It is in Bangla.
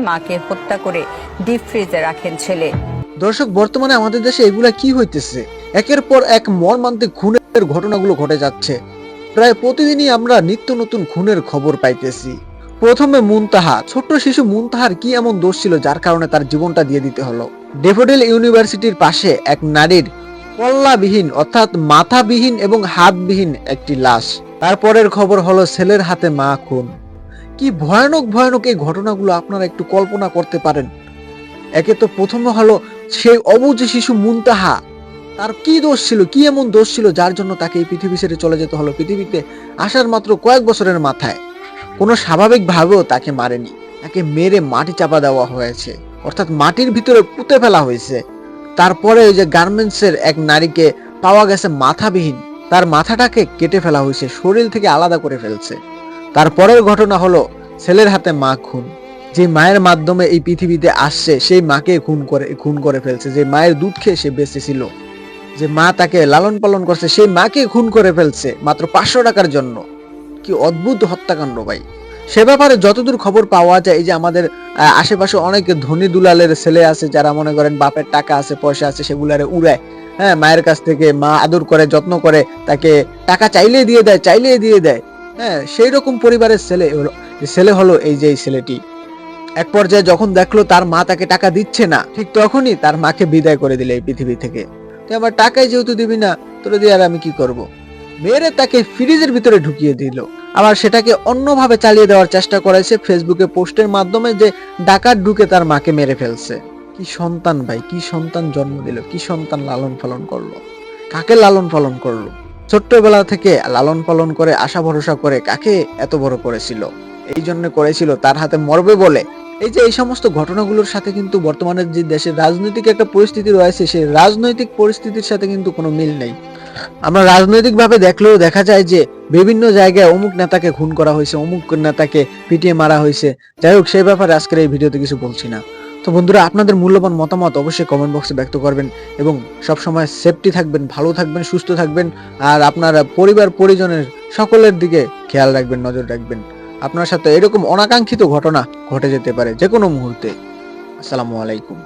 মাকে হত্যা করে ডিপ ফ্রিজে রাখেন ছেলে। দর্শক, বর্তমানে আমাদের দেশে এগুলা কি হইতেছে? একের পর এক মর্মান্তিক খুনের ঘটনাগুলো ঘটে যাচ্ছে। প্রায় প্রতিদিনই আমরা নিত্য নতুন খুনের খবর পাইতেছি। প্রথমে মুনতাহা, ছোট্ট শিশু মুনতাহার কি এমন দোষ ছিল যার কারণে তার জীবনটা দিয়ে দিতে হলো? ডেফোডিল ইউনিভার্সিটির পাশে এক নারীর পল্লাবিহীন অর্থাৎ মাথাবিহীন এবং হাতবিহীন একটি লাশ। তারপরের খবর হলো ছেলের হাতে মা খুন। কি ভয়ানক ভয়ানক এই ঘটনাগুলো আপনারা একটু কল্পনা করতে পারেন। একে তো প্রথমে হলো সেই অবুজ শিশু মুনতাহা। তার কি দোষ ছিল, কি এমন দোষ ছিল যার জন্য তাকে এই পৃথিবী ছেড়ে চলে যেতে হলো? পৃথিবীতে আসার মাত্র কয়েক বছরের মাথায়। কোনো স্বাভাবিক ভাবেও তাকে মারেনি। তাকে মেরে মাটি চাপা দেওয়া হয়েছে। অর্থাৎ মাটির ভিতরে পুঁতে ফেলা হয়েছে। তারপরে ওই যে গার্মেন্টসের এক নারীকে পাওয়া গেছে মাথাবিহীন। তার মাথাটাকে কেটে ফেলা হয়েছে, শরীর থেকে আলাদা করে ফেলছে। তারপরের ঘটনা হলো ছেলের হাতে মা খুন। যে মায়ের মাধ্যমে এই পৃথিবীতে আসছে, সেই মাকে খুন করে খুন করে ফেলছে। যে মায়ের দুধ খেয়ে সে বেঁচে ছিল যে মা তাকে লালন পালন করছে, সেই মাকে খুন করে ফেলছে মাত্র পাঁচশো টাকার জন্য। কি অদ্ভুত হত্যাকাণ্ড ভাই। সে ব্যাপারে যতদূর খবর পাওয়া যায়, এই যে আমাদের আশেপাশে অনেক ধনী দুলালের ছেলে আছে, যারা মনে করেন বাপের টাকা আছে, পয়সা আছে, সেগুলারে উড়ায়। হ্যাঁ মায়ের কাছ থেকে মা আদর করে, যত্ন করে, তাকে টাকা চাইলে দিয়ে দেয় চাইলে দিয়ে দেয়। হ্যাঁ সেই রকম পরিবারের ছেলে হলো ছেলে হলো এই যে ছেলেটি। এক পর্যায়ে যখন দেখল তার মা তাকে টাকা দিচ্ছে না, ঠিক তখনই তার মাকে বিদায় করে দিলে এই পৃথিবী থেকে। তো আমার টাকাই যেহেতু দিবি না, তোরা দিয়ে আর আমি কি করব। মেয়েরে তাকে ফ্রিজের ভিতরে ঢুকিয়ে দিল। আবার সেটাকে অন্যভাবে চালিয়ে দেওয়ার চেষ্টা করেছে ফেসবুকে পোস্টের মাধ্যমে যে ডাকাত ঢুকে তার মাকে মেরে ফেলছে। কি সন্তান ভাই, কি সন্তান জন্ম দিল, কি সন্তান লালন পালন করল? কাকে লালন পালন করল? ছোট্টবেলা থেকে লালন পালন করে আশা ভরসা করে কাকে এত বড় করেছিল? এই জন্য করেছিল, তার হাতে মরবে বলে। এই যে এই সমস্ত ঘটনাগুলোর সাথে কিন্তু বর্তমানে যে দেশের রাজনৈতিক একটা পরিস্থিতি রয়েছে, সেই রাজনৈতিক পরিস্থিতির সাথে কিন্তু কোনো মিল নেই। আমরা রাজনৈতিক ভাবে দেখলেও দেখা যায় যে বিভিন্ন জায়গায় অমুক নেতাকে খুন করা হয়েছে, অমুক নেতাকে পিটিয়ে মারা হয়েছে। যাই হোক, সেই ব্যাপারে আজকের এই ভিডিওতে কিছু বলছি না। তো বন্ধুরা, আপনাদের মূল্যবান মতামত অবশ্যই কমেন্ট বক্সে ব্যক্ত করবেন এবং সবসময় সেফটি থাকবেন, ভালো থাকবেন, সুস্থ থাকবেন আর আপনার পরিবার, পরিজনের সকলের দিকে খেয়াল রাখবেন, নজর রাখবেন। আপনার সাথে এরকম অনাকাঙ্ক্ষিত ঘটনা ঘটে যেতে পারে যে কোনো মুহূর্তে। আসসালামু আলাইকুম।